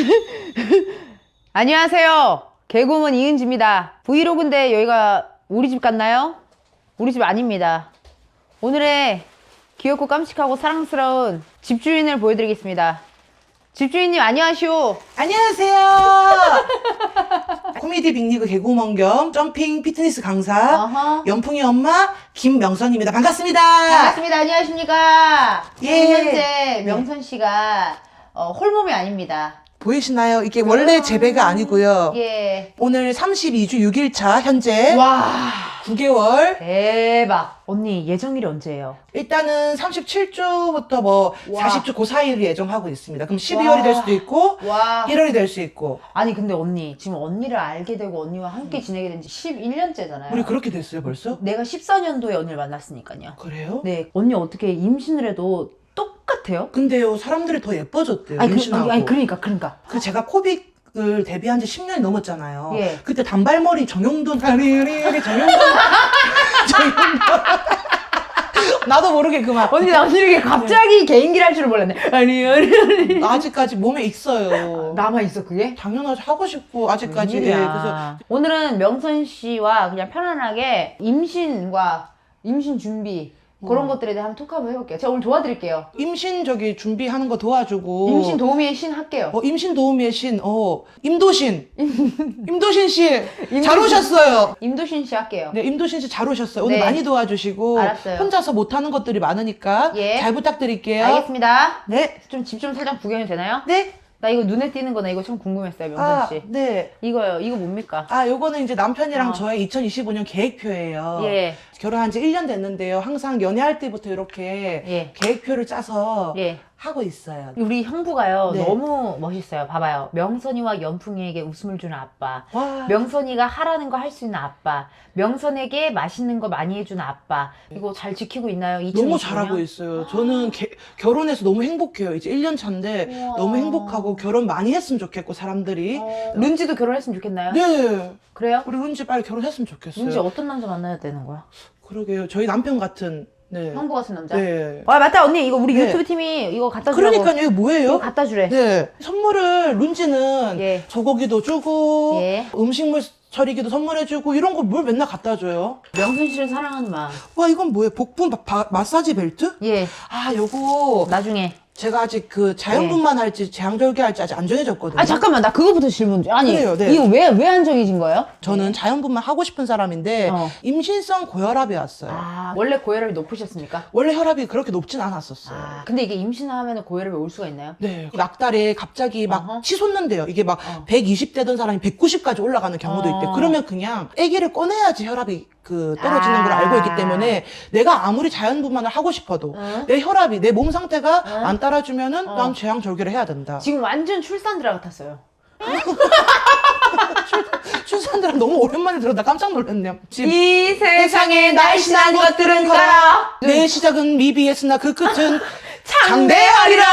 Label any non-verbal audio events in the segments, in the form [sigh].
[laughs] 안녕하세요. 개구먼 이은지입니다. 브이로그인데 여기가 우리 집 같나요? 우리 집 아닙니다. 오늘의 귀엽고 깜찍하고 사랑스러운 집주인을 보여드리겠습니다. 집주인님 안녕하시오. 안녕하세요. [laughs] 코미디 빅리그 개구먼 겸 점핑 피트니스 강사 어허. 연풍이 엄마 김명선입니다. 반갑습니다. 반갑습니다. 안녕하십니까? 예. 지금 현재 명선 씨가 어, 홀몸이 아닙니다. 보이시나요? 이게 원래 재배가 아니고요. 예. 오늘 32주 6일차 현재 와 9개월. 대박. 언니 예정일이 언제예요? 일단은 37주부터 뭐 와. 40주 그 사이를 예정하고 있습니다. 그럼 12월이 될 수도 있고 와. 1월이 될 수 있고. 아니 근데 언니 지금 언니를 알게 되고 언니와 함께 지내게 된 지 11년째잖아요. 우리 그렇게 됐어요, 벌써? 내가 14년도에 언니를 만났으니까요. 그래요? 네, 언니 어떻게 임신을 해도 똑같아요? 근데요, 사람들이 더 예뻐졌대요. 아니, 그, 임신하고. 아니 그러니까 그러니까. 그 제가 코빅 을 데뷔한 지 10년이 넘었잖아요. 예. 그때 단발머리 정용돈 아리리리 정용돈 [laughs] 정용돈 나도 모르게 그만 언니 나 언니 이렇게 갑자기 개인기를 할 줄은 몰랐네. 아니 아니 아니. 아직까지 몸에 있어요. 남아 있어 그게? 당연하지 하고 싶고 아직까지 예. 그래서 오늘은 명선 씨와 그냥 편안하게 임신과 임신 준비 그런 음. 것들에 대해 한번 토크 한번 해볼게요. 제가 오늘 도와드릴게요. 임신 저기 준비하는 거 도와주고 임신 도우미의 신 할게요. 어, 임신 도우미의 신, 어, 임도신. [laughs] 임도신 씨, 잘 임도신. 오셨어요. 임도신 씨 할게요. 네, 임도신 씨 잘 오셨어요. 오늘 네. 많이 도와주시고. 알았어요. 혼자서 못하는 것들이 많으니까. 예. 잘 부탁드릴게요. 알겠습니다. 네. 좀 집 좀 살짝 구경이 되나요? 네. 나 이거 눈에 띄는 거나 이거 참 궁금했어요, 명선 아, 씨. 네. 이거요. 이거 뭡니까? 아, 요거는 이제 남편이랑 어. 저의 2025년 계획표예요. 예. 결혼한 지 1년 됐는데요. 항상 연애할 때부터 이렇게 예. 계획표를 짜서 예. 하고 있어요. 우리 형부가요. 네. 너무 멋있어요. 봐봐요. 명선이와 연풍이에게 웃음을 주는 아빠. 와. 명선이가 하라는 거 할 수 있는 아빠. 명선에게 맛있는 거 많이 해주는 아빠. 이거 잘 지키고 있나요? 2025년? 너무 잘하고 있어요. 저는 게- 결혼해서 너무 행복해요. 이제 1년 차인데 우와. 너무 행복하고 결혼 많이 했으면 좋겠고 사람들이. 어, 룬지도 결혼했으면 좋겠나요? 네. 그래요? 우리 은지 빨리 결혼했으면 좋겠어요. 룬지 어떤 남자 만나야 되는 거야? 그러게요. 저희 남편 같은. 네. 형부 같은 남자? 네. 아 맞다 언니 이거 우리 네. 유튜브 팀이 이거 갖다 주라고 그러니까요. 이거 뭐예요? 이거 갖다 주래 네. 선물을 룬지는 예. 저고기도 주고 예. 음식물 처리기도 선물해주고 이런 거 뭘 맨날 갖다 줘요? 명순 씨를 사랑하는 마음 와 이건 뭐예요? 바- 마사지 벨트? 예 아 요거 나중에 제가 아직 그 자연분만 할지 재앙절개 할지 아직 안 정해졌거든요. 아 잠깐만 나 그거부터 질문 좀 아니 그래요, 네. 이거 왜 왜 안 정해진 거예요? 저는 자연분만 하고 싶은 사람인데 어. 임신성 고혈압이 왔어요. 아 원래 고혈압이 높으셨습니까? 원래 혈압이 그렇게 높진 않았었어요. 아 근데 이게 임신하면 고혈압이 올 수가 있나요? 네. 낙달에 갑자기 막 어허. 치솟는데요. 이게 막 어. 120 되던 사람이 190까지 올라가는 경우도 어. 있대. 그러면 그냥 아기를 꺼내야지 혈압이 그 떨어지는 아. 걸 알고 있기 때문에 내가 아무리 자연분만을 하고 싶어도 어? 내 혈압이 내 몸 상태가 어? 안 따라주면은 어. 난 재앙 절개를 해야 된다. 지금 완전 [laughs] 출산 드라 같았어요 출산들은 너무 오랜만에 들었다 깜짝 놀랐네요. 지금 이 세상에 날씬한 것들은 가라 내 시작은 미비했으나 그 끝은 장대하리라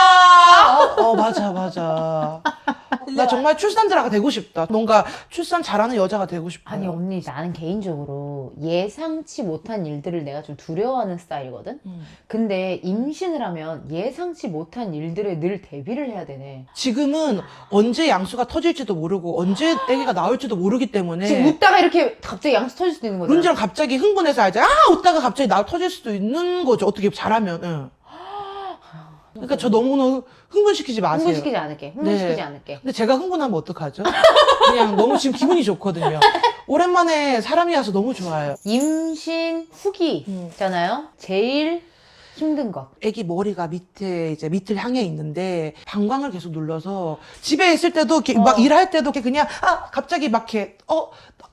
어, 어, 맞아 맞아. [laughs] 나 정말 출산자가 되고 싶다. 뭔가 출산 잘하는 여자가 되고 싶어. 아니 언니 나는 개인적으로 예상치 못한 일들을 내가 좀 두려워하는 스타일이거든 음. 근데 임신을 하면 예상치 못한 일들에 늘 대비를 해야 되네 지금은 언제 양수가 터질지도 모르고 언제 아기가 나올지도 모르기 때문에 지금 웃다가 이렇게 갑자기 양수 터질 수도 있는 거잖아 룬지랑 갑자기 흥분해서 알지. 아 웃다가 갑자기 나 터질 수도 있는 거죠. 어떻게 잘하면. 응. 그러니까 저 너무 흥분시키지 마세요. 흥분시키지 않을게 흥분시키지 네. 않을게 근데 제가 흥분하면 어떡하죠? 그냥 너무 지금 기분이 좋거든요. [laughs] 오랜만에 사람이 와서 너무 좋아요. 임신 후기잖아요 제일 힘든 거 애기 머리가 밑에 이제 밑을 향해 있는데 방광을 계속 눌러서 집에 있을 때도 이렇게 어. 막 일할 때도 이렇게 그냥 아 갑자기 막 이렇게 어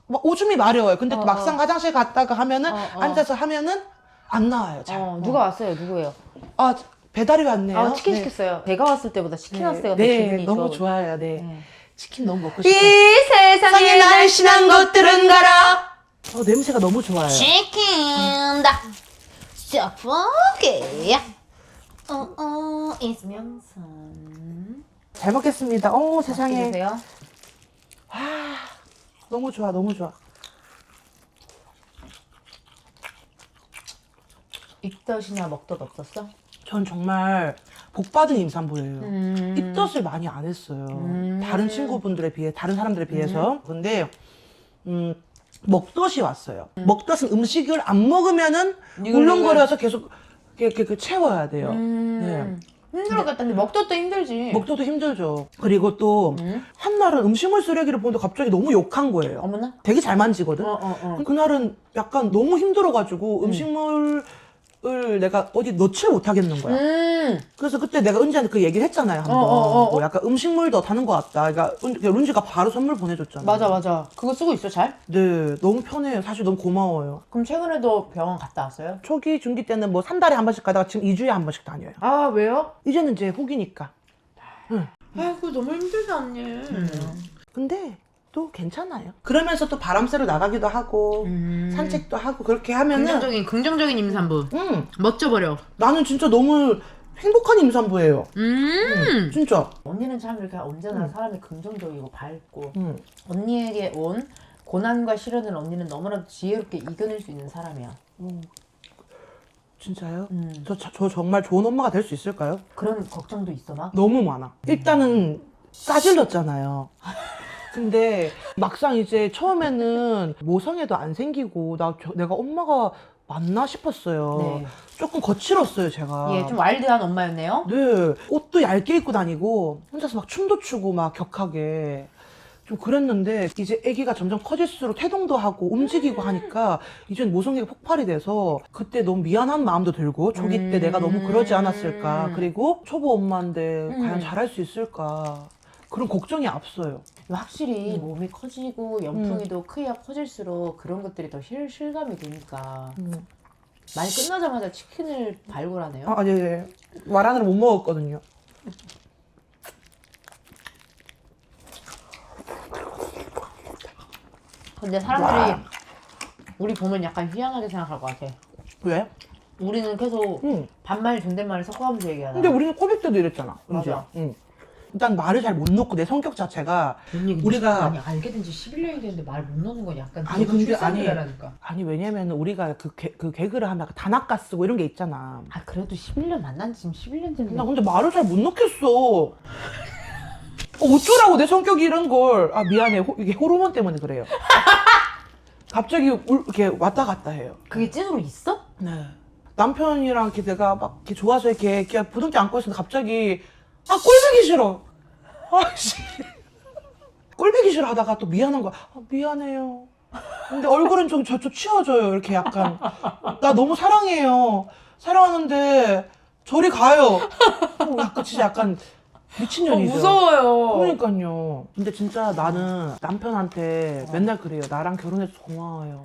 막 오줌이 마려워요. 근데 또 어, 막상 어. 화장실 갔다가 하면은 어, 어. 앉아서 하면은 안 나와요. 잘. 어, 누가 왔어요 누구예요 아 배달이 왔네요. 아 치킨 네. 시켰어요 배가 왔을 때보다 치킨 네, 왔을 때가 더 네, 기분이 너무 좋아 좋아요. 네. 네. 치킨 너무 먹고 이 싶어요. 세상에 날씬한 것들은 가라 어, 냄새가 너무 좋아요. 치킨다 샤프게 어어 이스명선 잘 먹겠습니다. 어 세상에 드세요 너무 좋아, 너무 좋아. 입덧이나 먹덧 없었어? 전 정말 복 받은 임산부예요. 음. 입덧을 많이 안 했어요. 음. 다른 친구분들에 비해, 다른 사람들에 비해서. 근데, 음, 먹덧이 왔어요. 먹덧은 음식을 안 먹으면은 울렁거려서 계속 이렇게 그 채워야 돼요. 음. 힘들었겠다. 근데 먹도 또 힘들지. 먹도도 힘들죠. 그리고 또, 음. 한날은 음식물 쓰레기를 보는데 갑자기 너무 욕한 거예요. 어머나. 되게 잘 만지거든? 어, 어, 어. 그날은 약간 너무 힘들어가지고 음. 음식물 을 내가 어디 넣지를 못하겠는 거야. 음. 그래서 그때 내가 은지한테 그 얘기를 했잖아요. 한번. 어, 어, 어, 어. 뭐 약간 음식물 더 타는 것 같다. 그러니까 은- 룬지가 바로 선물 보내줬잖아요. 맞아, 맞아. 그거 쓰고 있어, 잘? 네, 너무 편해요. 사실 너무 고마워요. 그럼 최근에도 병원 갔다 왔어요? 초기, 중기 때는 뭐한 달에 한 번씩 가다가 지금 2주에 한 번씩 다녀요. 아, 왜요? 이제는 이제 후기니까. 아이고, 너무 힘들다, 언니. 근데 또 괜찮아요. 그러면서 또 바람 쐬러 나가기도 하고 음. 산책도 하고 그렇게 하면은 긍정적인, 긍정적인 임산부. 음, 멋져 버려. 나는 진짜 너무 행복한 임산부예요. 음. 진짜. 언니는 참 이렇게 언제나 음. 사람이 긍정적이고 밝고 음. 언니에게 온 고난과 시련을 언니는 너무나도 지혜롭게 이겨낼 수 있는 사람이야. 음. 진짜요? 음. 저, 저, 저 정말 좋은 엄마가 될 수 있을까요? 그런 걱정도 있어 막. 너무 많아. 일단은 싸질렀잖아요. [laughs] 근데 막상 이제 처음에는 모성애도 안 생기고 나 저- 내가 엄마가 맞나 싶었어요. 네. 조금 거칠었어요, 제가. 예, 좀 와일드한 엄마였네요. 네, 옷도 얇게 입고 다니고 혼자서 막 춤도 추고 막 격하게 좀 그랬는데 이제 아기가 점점 커질수록 태동도 하고 움직이고 하니까 이젠 모성애가 폭발이 돼서 그때 너무 미안한 마음도 들고 초기 때 음. 내가 너무 그러지 않았을까 그리고 초보 엄마인데 음. 과연 잘할 수 있을까 그런 걱정이 앞서요. 확실히 음. 몸이 커지고 연풍이도 크기가 커질수록 그런 것들이 더 실, 실감이 되니까 많이 끝나자마자 치킨을 발굴하네요. 아, 예, 예. 와란을 못 먹었거든요. 근데 사람들이 와. 우리 보면 약간 희한하게 생각할 것 같아. 왜? 우리는 계속 응. 반말 존댓말을 섞어가면서 얘기하잖아. 근데 우리는 코빅 때도 이랬잖아. 맞아. 응. 일단 말을 잘 못 놓고 내 성격 자체가 언니, 근데 우리가- 아니 알게 된 지 11년이 됐는데 말 못 넣는 건 약간 아니, 근데 아니. 라니까 아니 왜냐면 우리가 그, 개, 그 개그를 하면 약간 단아까 쓰고 이런 게 있잖아. 아 그래도 11년 만난 지 지금 11년 됐는데 나 근데 말을 잘 못 놓겠어. 어, 어쩌라고 내 성격이 이런 걸. 아 미안해. 호, 이게 호르몬 때문에 그래요. [laughs] 갑자기 울, 이렇게 왔다 갔다 해요. 그게 찐으로 있어? 네. 남편이랑 이렇게 내가 막 이렇게 좋아서 이렇게, 이렇게 부둥켜 안고 있었는데 갑자기 아 꼴보기 싫어. 아씨. 꼴보기 싫어 하다가 또 미안한 거야. 아, 미안해요. 근데 얼굴은 좀 저쪽 치워줘요. 이렇게 약간 나 너무 사랑해요. 사랑하는데 저리 가요. 어, 약간 진짜 약간 미친년이죠. 어, 무서워요. 그러니까요. 근데 진짜 나는 남편한테 맨날 그래요. 나랑 결혼해서 고마워요.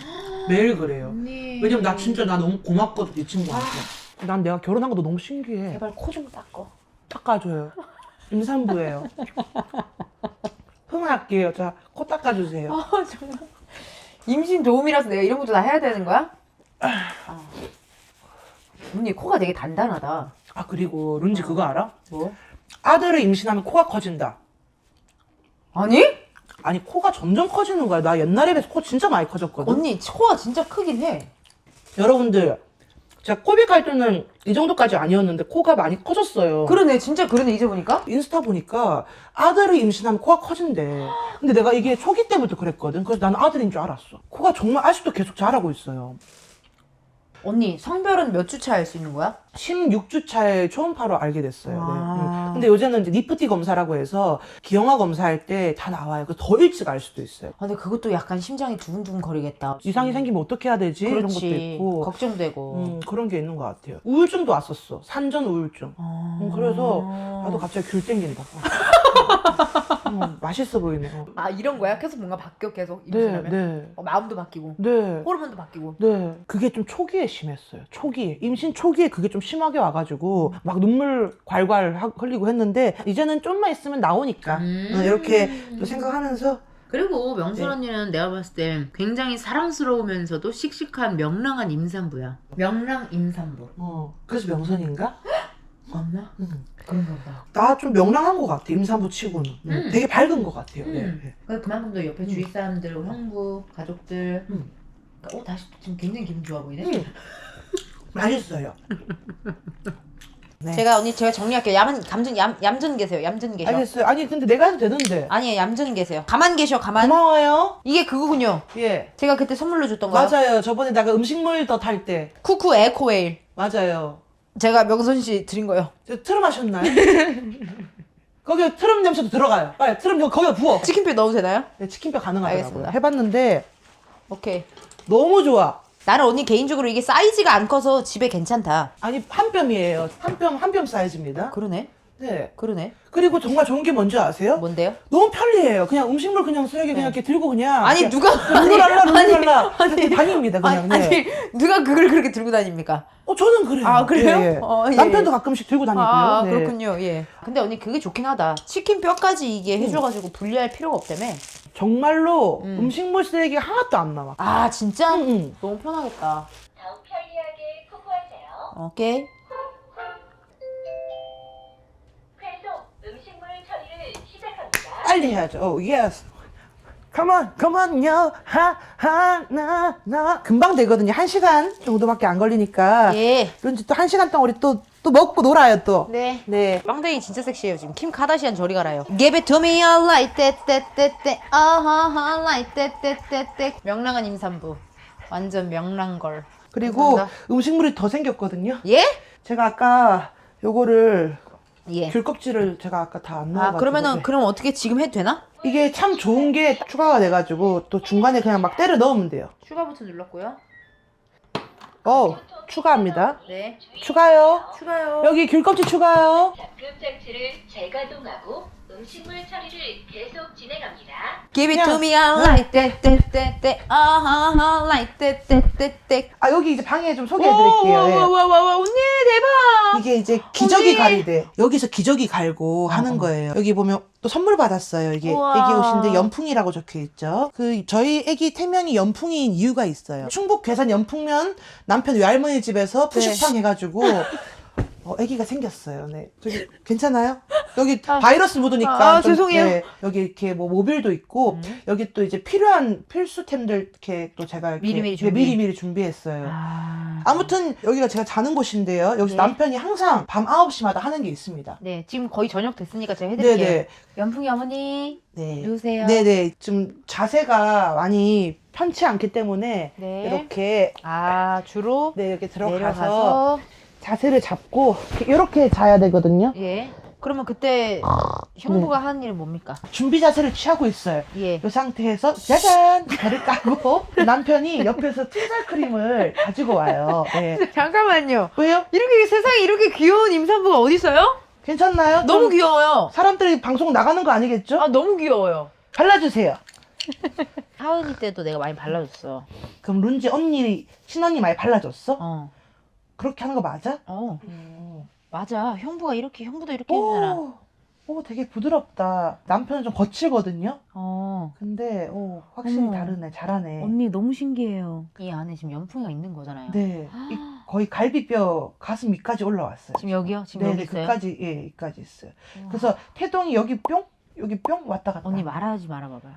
매일 그래요. 언니. 왜냐면 나 진짜 나 너무 고맙거든 이 친구한테. 난 내가 결혼한 것도 너무 신기해. 제발 코 좀 닦어. 닦아줘요. 임산부예요. 흥할게요. 자, 코 닦아주세요. 아 정말. 임신 도움이라서 내가 이런 것도 다 해야 되는 거야? 아. 언니 코가 되게 단단하다. 아 그리고 룬지 그거 알아? 뭐? 아들을 임신하면 코가 커진다. 아니? 아니 코가 점점 커지는 거야. 나 옛날에 비해서 코 진짜 많이 커졌거든. 언니 코가 진짜 크긴 해. 여러분들, 제가 코빅 할 때는 이 정도까지 아니었는데 코가 많이 커졌어요. 그러네 진짜 그러네 이제 보니까. 인스타 보니까 아들을 임신하면 코가 커진대. 근데 내가 이게 초기 때부터 그랬거든. 그래서 나는 아들인 줄 알았어. 코가 정말 아직도 계속 자라고 있어요. 언니 성별은 몇 주차할수 있는 거야? 16주 차에 초음파로 알게 됐어요. 네. 아. 음. 근데 요새는 이제 니프티 검사라고 해서 기형아 검사할 때 다 나와요. 그래서 더 일찍 알 수도 있어요. 아, 근데 그것도 약간 심장이 두근두근 거리겠다. 이상이 생기면 어떻게 해야 되지? 이런 것도 그렇지. 있고. 걱정되고. 음, 그런 게 있는 것 같아요. 우울증도 왔었어. 산전 우울증. 아. 음, 그래서 나도 갑자기 귤 땡긴다. [laughs] 음, 맛있어 보이네요. 아 이런 거야? 계속 뭔가 바뀌어 계속 네, 임신하면? 네, 어, 마음도 바뀌고 네. 호르몬도 바뀌고. 네. 그게 좀 초기에 심했어요. 초기에. 임신 초기에 그게 좀 심하게 와가지고 막 눈물 괄괄 하- 흘리고 했는데 이제는 좀만 있으면 나오니까. 음. 어, 이렇게 또 생각하면서 그리고 명순 네. 언니는 내가 봤을 때 굉장히 사랑스러우면서도 씩씩한 명랑한 임산부야. 명랑 임산부. 어, 그래서 명선인가? 맞나? 음. 그런가 보다. 나좀 명랑한 것 같아. 임산부 치고는. 음. 되게 밝은 것 같아요. 네. 음. 네. 그러니까 그만큼 더 옆에 주위 사람들, 형부, 가족들. 음. 그러니까 어 다시 지금 굉장히 기분 좋아 보이네. 음. 맛있어요. 네. 제가 언니 제가 정리할게요. 얌 감전 얌 얌전 계세요. 얌전 계셔. 알겠어요. 아니 근데 내가 해도 되는데. 아니에요. 얌전 계세요. 가만 계셔. 가만. 고마워요. 이게 그거군요. 예. 제가 그때 선물로 줬던 거요. 맞아요. 저번에 내가 음식물 더 탈 때. 쿠쿠 에코웨일. 맞아요. 제가 명선 씨 드린 거요. 저 트름 하셨나요? [laughs] 거기 트름 냄새도 들어가요. 빨리 트름 거- 거기다 부어. 치킨뼈 넣어도 되나요? 네, 치킨뼈 가능하더라고요. 알겠습니다. 해봤는데 오케이. 너무 좋아. 나는 언니 개인적으로 이게 사이즈가 안 커서 집에 괜찮다. 아니 한 뼘이에요. 한 뼘 한 뼘 사이즈입니다. 그러네. 네. 그러네. 그리고 정말 좋은 게 뭔지 아세요? 뭔데요? 너무 편리해요. 그냥 음식물 그냥 쓰레기 그냥 이렇게 들고 그냥 아니 그냥 누가 룰루랄라 룰루랄라 아니, 이렇게 다닙니다 그냥. 아니, 네. 아니 누가 그걸 그렇게 들고 다닙니까? 어 저는 그래요. 아, 그래요? 예, 예. 어, 예, 남편도 예. 가끔씩 들고 다니고요. 아 네. 그렇군요. 예. 근데 언니 그게 좋긴 하다. 치킨 뼈까지 이게 해줘가지고 분리할 필요가 없다며. 정말로 음. 음. 식물 쓰레기가 하나도 안 남아. 아 진짜? 응, 응. 너무 편하겠다. 다음 편리하게 코코하세요. 오케이. 빨리 해야죠. 어, 예스. Come on, come on요. 하, 하, 나, 나. 금방 되거든요. 한 시간 정도밖에 안 걸리니까. 예. 그런지 또 한 시간 동안 우리 또, 또 먹고 놀아요, 또. 네. 네. 빵댕이 진짜 섹시해요 지금 킴 카다시안 저리 가라요. Give it to me all like that that that that 아하하 like that that that that 명랑한 임산부 완전 명랑걸. 그리고 감사합니다. 음식물이 더 생겼거든요. 예? 제가 아까 요거를 예. 귤 껍질을 제가 아까 다 안 넣어가지고 아 그러면은 네. 그럼 어떻게 지금 해도 되나? 이게 참 좋은 게 추가가 돼가지고 또 중간에 그냥 막 때려 넣으면 돼요. 추가 버튼 눌렀고요. 어 추가합니다. 네. 추가요. 추가요. 여기 귤 껍질 추가요. 잠금 장치를 재가동하고 음식물 처리를 계속 진행합니다. Give it to me all like that that that that 아하하 like that that that that. 아 여기 이제 방에 좀 소개해드릴게요. 예. 와와와와 언니 대박. 이게 이제 기저귀 언니! 갈이대. 여기서 기저귀 갈고 하는 거예요. 여기 보면 또 선물 받았어요. 이게 우와. 애기 옷인데 연풍이라고 적혀 있죠. 그 저희 애기 태명이 연풍인 이유가 있어요. 충북 괴산 연풍면 남편 외할머니 집에서 푸시팡 해가지고 [laughs] 어, 애기가 생겼어요. 네. 저기 괜찮아요? 여기 바이러스 묻으니까 아, 좀, 죄송해요. 네, 여기 이렇게 뭐 모빌도 있고 음. 여기 또 이제 필요한 필수템들 이렇게 또 제가 이렇게 미리미리 네, 준비. 미리미리 준비했어요. 아. 아무튼 여기가 제가 자는 곳인데요. 여기서 네. 남편이 항상 밤 9시마다 하는 게 있습니다. 네 지금 거의 저녁 됐으니까 제가 해드릴게요. 네네. 연풍이 어머니 네. 누우세요. 네네. 좀 자세가 많이 편치 않기 때문에 네. 이렇게 아 주로 네, 이렇게 들어가서 내려가서 자세를 잡고 이렇게 자야 되거든요. 예. 그러면 그때 형부가 하는 일은 뭡니까? 준비 자세를 취하고 있어요. 예. 이 상태에서 짜잔! 배를 까고 [laughs] 남편이 옆에서 틴살 크림을 가지고 와요. 네. [laughs] 잠깐만요. 왜요? 이렇게 세상에 이렇게 귀여운 임산부가 어디 있어요? 괜찮나요? 너무 좀 귀여워요. 사람들이 방송 나가는 거 아니겠죠? 아 너무 귀여워요. 발라주세요. 하은이 때도 내가 많이 발라줬어. 그럼 룬지 언니, 친언니 많이 발라줬어? 어. 그렇게 하는 거 맞아? 어. 맞아. 형부가 이렇게 형부도 이렇게 해주잖아. 오, 오, 되게 부드럽다. 남편은 좀 거칠거든요. 어. 근데 오, 확실히 어머. 다르네. 잘하네. 언니 너무 신기해요. 이 안에 지금 연풍이가 있는 거잖아요. 네, 이, 거의 갈비뼈 가슴 위까지 올라왔어요. 지금 여기요? 지금 네, 여기 네, 있어요? 그까지 예, 여기까지 있어요. 우와. 그래서 태동이 여기 뿅, 여기 뿅 왔다 갔다. 언니 말하지 말아 봐봐요.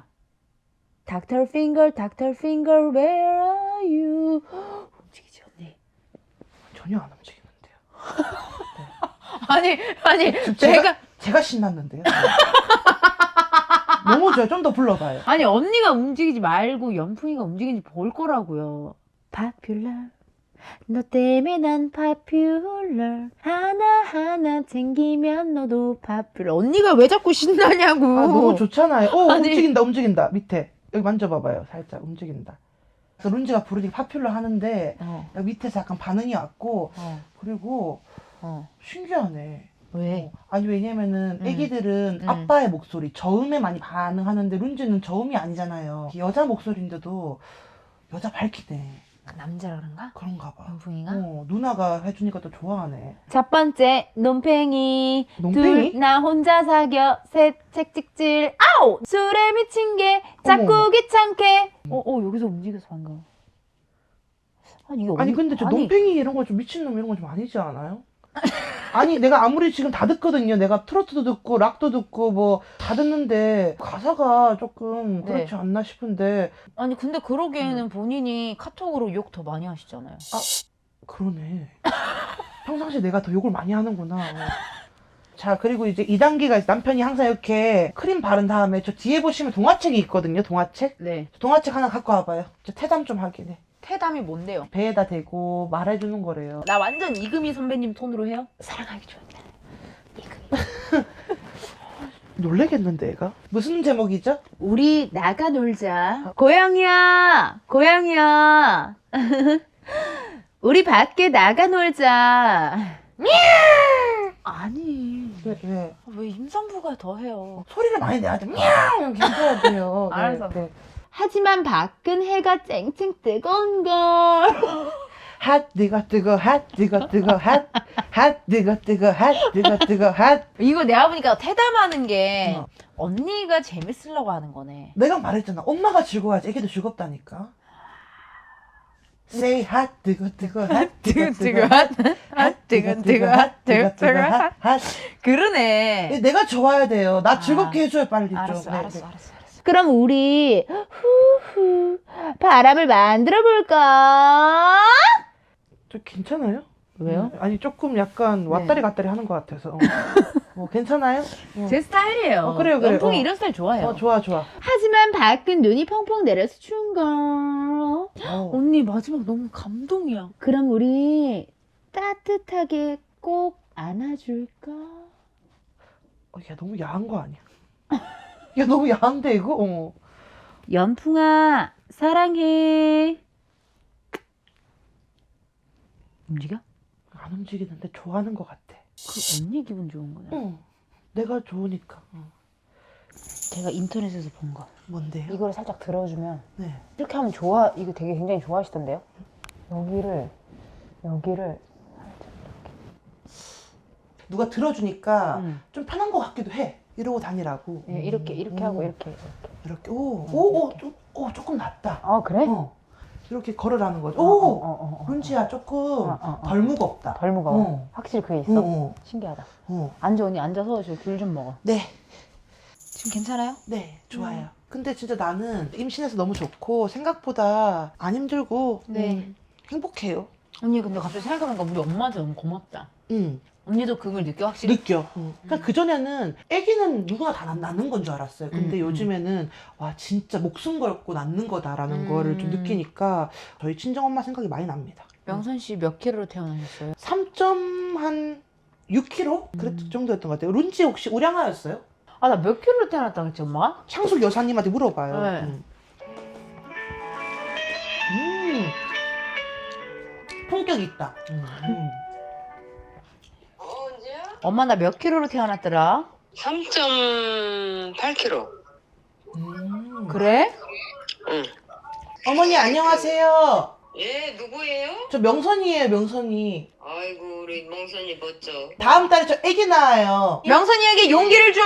닥터 핑거, 닥터 핑거, where are you? 전혀 안 움직이는데요. [laughs] 아니 아니 지금 제가 제가 신났는데요. [laughs] 너무 좋아요. 좀더 불러봐요. 아니 언니가 움직이지 말고 연풍이가 움직이는지 볼 거라고요. Popular. 너 때문에 난 popular. 하나하나 챙기면 너도 popular. 언니가 왜 자꾸 신나냐고. 아, 너무 좋잖아요. 오, 아니. 움직인다, 움직인다. 밑에. 여기 만져봐봐요. 살짝 움직인다. 그래서 룬지가 부르니까 파퓰러 하는데, 어, 밑에서 약간 반응이 왔고, 어, 그리고 어. 신기하네. 왜? 어, 아니, 왜냐면은 음. 애기들은 음. 아빠의 목소리, 저음에 많이 반응하는데, 룬지는 저음이 아니잖아요. 여자 목소리인데도 여자 밝히네. 남자라 그런가? 그런가 봐. 연풍이가? 어, 누나가 해주니까 또 좋아하네. 첫 번째 논팽이 논팽이? 둘 나 혼자 사겨 셋 책찍질 아우 술에 미친 게 자꾸 어머. 귀찮게 어어 여기서 움직여서 방금 아니 이게 아니 근데 저 아니, 논팽이 이런 거 좀 미친놈 이런 거 좀 아니지 않아요? 아니 내가 아무리 지금 다 듣거든요. 내가 트로트도 듣고 락도 듣고 뭐 다 듣는데 가사가 조금 네. 그렇지 않나 싶은데 아니 근데 음. 그러기에는 본인이 카톡으로 욕 더 많이 하시잖아요 그러네. 평상시에 내가 더 욕을 많이 하는구나. 어. 자, 그리고 이제 2단계가 남편이 항상 이렇게 크림 바른 다음에 저 뒤에 보시면 동화책이 있거든요, 동화책. 네. 동화책 하나 갖고 와봐요. 저 태담 좀 하긴 해. 태담이 뭔데요? 배에다 대고 말해주는 거래요. 나 완전 이금희 선배님 톤으로 해요? 사랑하기 좋은데. 이금희. [laughs] 놀래겠는데, 애가? 무슨 제목이죠? 우리 나가 놀자. 고양이야, 고양이야. [laughs] 우리 밖에 나가 놀자. 아니, 왜, 왜? 왜 임산부가 더 해요? 소리를 많이 내야 돼. 미야옹! 이렇게 [laughs] 해야 돼요. 네, 알았어. 네. 하지만 밖은 해가 쨍쨍 뜨거운 걸. 핫, 뜨거, 뜨거, 핫, 뜨거, 뜨거, 핫, 핫, 뜨거, 뜨거, 핫, 뜨거, 뜨거, 핫. 이거 내가 보니까 태담하는 게 어. 언니가 재밌으려고 하는 거네. 내가 말했잖아. 엄마가 즐거워야지 애기도 즐겁다니까. Say 핫, 뜨거, 뜨거, 핫, 뜨거, 뜨거, 핫, 핫, 뜨거, 뜨거, 핫, 뜨거, 뜨거, 핫, 핫. 그러네. 내가 좋아야 돼요. 나 아. 즐겁게 해줘요, 빨리 좀. 알았어, 네, 네. 알았어, 알았어. 그럼 우리 후후 바람을 만들어 볼까? 저 괜찮아요? 왜요? 음, 아니 조금 약간 왔다리 갔다리 하는 것 같아서. 어. [laughs] 어, 괜찮아요? 어. 제 스타일이에요. 어, 그래요, 그래요. 연풍이 어. 이런 스타일 좋아해요. 어, 좋아, 좋아. 하지만 밖은 눈이 펑펑 내려서 추운 걸. 어. 언니 마지막 너무 감동이야. 그럼 우리 따뜻하게 꼭 안아줄까? 어, 야, 너무 야한 거 아니야? 야, 너무 야한데, 이거? 어. 연풍아 사랑해. 움직여? 안 움직이는데 좋아하는 것 같아. 그 언니 기분 좋은 거네. 응. 내가 좋으니까. 어. 제가 인터넷에서 본 거. 뭔데요? 이거를 살짝 들어주면 네. 이렇게 하면 좋아 이거 되게 굉장히 좋아하시던데요? 여기를 여기를 누가 들어주니까 음. 좀 편한 것 같기도 해. 이러고 다니라고. 예, 이렇게 이렇게 음. 하고 이렇게 이렇게. 오, 오, 오, 좀, 오, 조금 낫다. 아 그래? 어. 이렇게 걸으라는 거죠. 어, 오, 어, 어, 어, 어. 훈지야 조금 어, 어, 어. 덜 무겁다. 덜 무거워 어. 확실히 그게 어, 있어 어, 신기하다 어. 앉아 언니 앉아서 저귤좀 먹어 네, 지금 괜찮아요? 네, 좋아요. 근데 진짜 나는 임신해서 너무 좋고 생각보다 안 힘들고 네. 음, 행복해요. 언니 근데 갑자기 생각해보니까 우리 엄마한테 너무 고맙다. 응, 언니도 그걸 느껴 확실히? 느껴. 응. 그러니까 그 전에는 아기는 누구나 다 낳- 낳는 건 줄 알았어요. 근데 음, 음. 요즘에는 와 진짜 목숨 걸고 낳는 거다라는 음. 거를 좀 느끼니까 저희 친정 엄마 생각이 많이 납니다. 명선 씨 몇 킬로로 태어나셨어요? 3점 6kg? 그랬 음. 정도였던 것 같아요. 룬지 혹시 우량하였어요? 아 나 몇 킬로로 태어났다 그랬지 엄마가? 창숙 여사님한테 물어봐요. 네. 음. 음. 품격 있다. 음. 엄마 나 몇 킬로로 태어났더라? 3.8kg. 음. 그래? 응. 어머니 안녕하세요. 예, 누구예요? 저 명선이에요, 명선이. 아이고, 우리 멍선이 멋져. 다음 달에 저 아기 낳아요. 명선이에게 용기를 줘!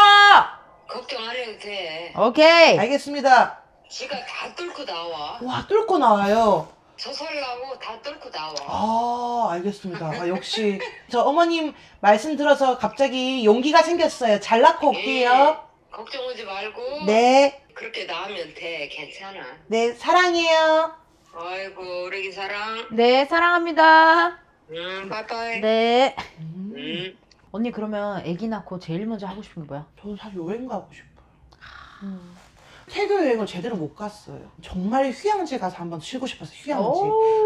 걱정 안 해도 돼. 오케이. 알겠습니다. 지가 다 뚫고 나와. 와, 뚫고 나와요. 저 설라고 다 뚫고 나와. 아, 알겠습니다. 아, 역시. 저 어머님 말씀 들어서 갑자기 용기가 생겼어요. 잘 낳고 올게요. 걱정하지 말고. 네. 그렇게 나오면 돼. 괜찮아. 네, 사랑해요. 아이고, 우리 사랑. 네 사랑합니다. 음, 빠빠이. 네. 음. 음. 언니 그러면 아기 낳고 제일 먼저 하고 싶은 게 뭐야? 저는 사실 여행 가고 싶어요. 세계 여행을 제대로 못 갔어요. 정말 휴양지 가서 한번 쉬고 싶어서 휴양지.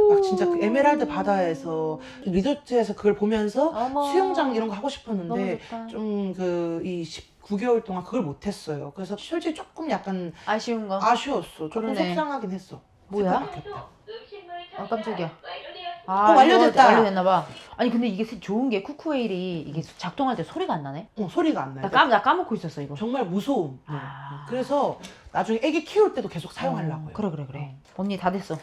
막 진짜 그 에메랄드 바다에서 리조트에서 그걸 보면서 어머. 수영장 이런 거 하고 너무 싶었는데 좋다. 좀 그 이 19개월 동안 그걸 못 했어요. 그래서 솔직히 조금 약간 아쉬운 거. 아쉬웠어. 조금 그러네. 속상하긴 했어. 뭐야? 아, 깜짝이야. 아, 어, 완료됐다. 이거 완료됐나 봐. 아니 근데 이게 좋은 게 쿠쿠웨일이 이게 작동할 때 소리가 안 나네. 어, 소리가 안 나요. 나, 까, 나 까먹고 있었어 이거. 정말 무서움. 네. 아. 그래서 나중에 애기 키울 때도 계속 사용하려고요. 어, 그래 그래 그래. 언니 다 됐어.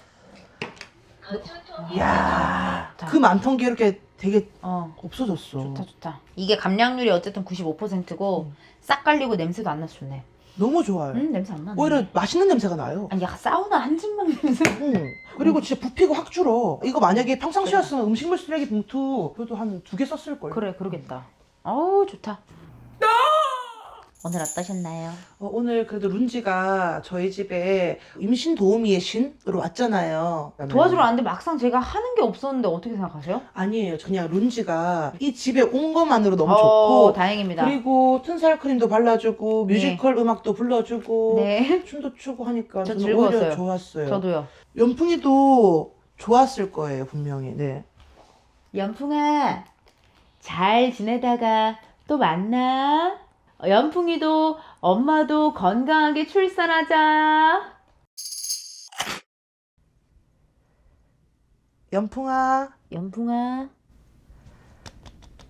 이야, 자. 그 많던 게 이렇게 되게 어. 없어졌어. 좋다 좋다. 이게 감량률이 어쨌든 95%고 음. 싹 갈리고 냄새도 안 나서 좋네. 너무 좋아요. 음 냄새 안 나네. 오히려 맛있는 냄새가 나요. 아니 약간 사우나 한 줌만 냄새. 응. 그리고 진짜 부피가 확 줄어. 이거 만약에 평상시였으면 음식물 쓰레기 봉투 그래도 한 두 개 썼을 걸. 그래 그러겠다. 어우 좋다. 오늘 어떠셨나요? 어, 오늘 그래도 룬지가 저희 집에 임신 도우미의 신으로 왔잖아요. 도와주러 왔는데 막상 제가 하는 게 없었는데 어떻게 생각하세요? 아니에요. 그냥 룬지가 이 집에 온 것만으로 너무 어, 좋고 다행입니다. 그리고 튼살 크림도 발라주고 네. 뮤지컬 음악도 불러주고 네. 춤도 추고 하니까 저 저는 즐거웠어요. 오히려 좋았어요. 저도요. 연풍이도 좋았을 거예요 분명히. 네. 연풍아, 잘 지내다가 또 만나. 어, 연풍이도 엄마도 건강하게 출산하자. 연풍아. 연풍아.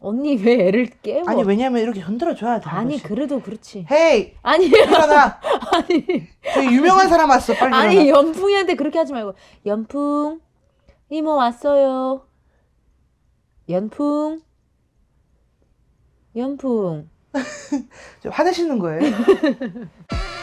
언니 왜 애를 깨워? 아니 왜냐면 이렇게 흔들어 줘야 돼. 한 아니, 번씩. 그래도 그렇지. 헤이 아니 일어나. [laughs] 아니 저기 유명한 사람 왔어. 빨리 일어나. 아니 연풍이한테 그렇게 하지 말고 연풍 이모 왔어요. 연풍 연풍 저 화내시는 거예요? [laughs]